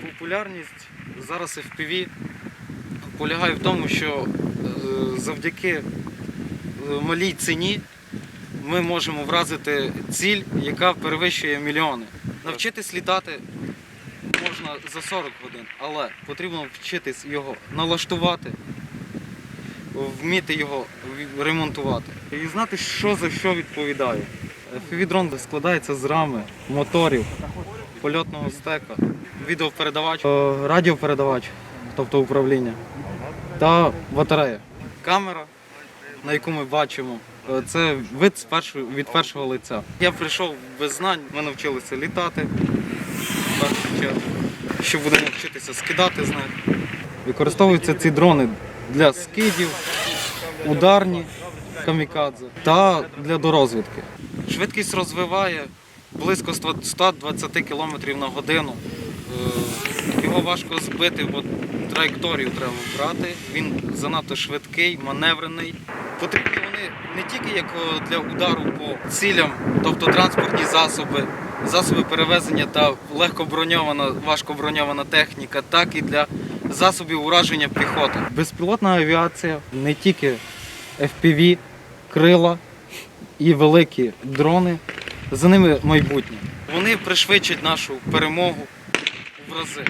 Популярність зараз FPV полягає в тому, що е, завдяки е, малій ціні ми можемо вразити ціль, яка перевищує мільйони. Навчитись літати можна за 40 годин, але потрібно вчитись його налаштувати, вміти його ремонтувати і знати, що за що відповідає. FPV-дрон складається з рами, моторів, польотного стека, відеопередавач, е, радіопередавач, тобто управління, та батарея. Камера, на яку ми бачимо, е, це вид з першого, від першого лиця. Я прийшов без знань, ми навчилися літати. Що будемо вчитися скидати з них. Використовуються ці дрони для скидів, ударні камікадзе та для дорозвідки. Швидкість розвиває близько 120 км на годину. Е, Його важко збити, бо траєкторію треба брати. Він занадто швидкий, маневрений. Потрібні вони не тільки як е, для удару по цілям, тобто транспортні засоби, засоби перевезення та легко броньована, важко броньована техніка, так і для засобів ураження піхоти. Безпілотна авіація не тільки FPV, крила і великі дрони. За ними майбутнє. Вони пришвидшать нашу перемогу в рази.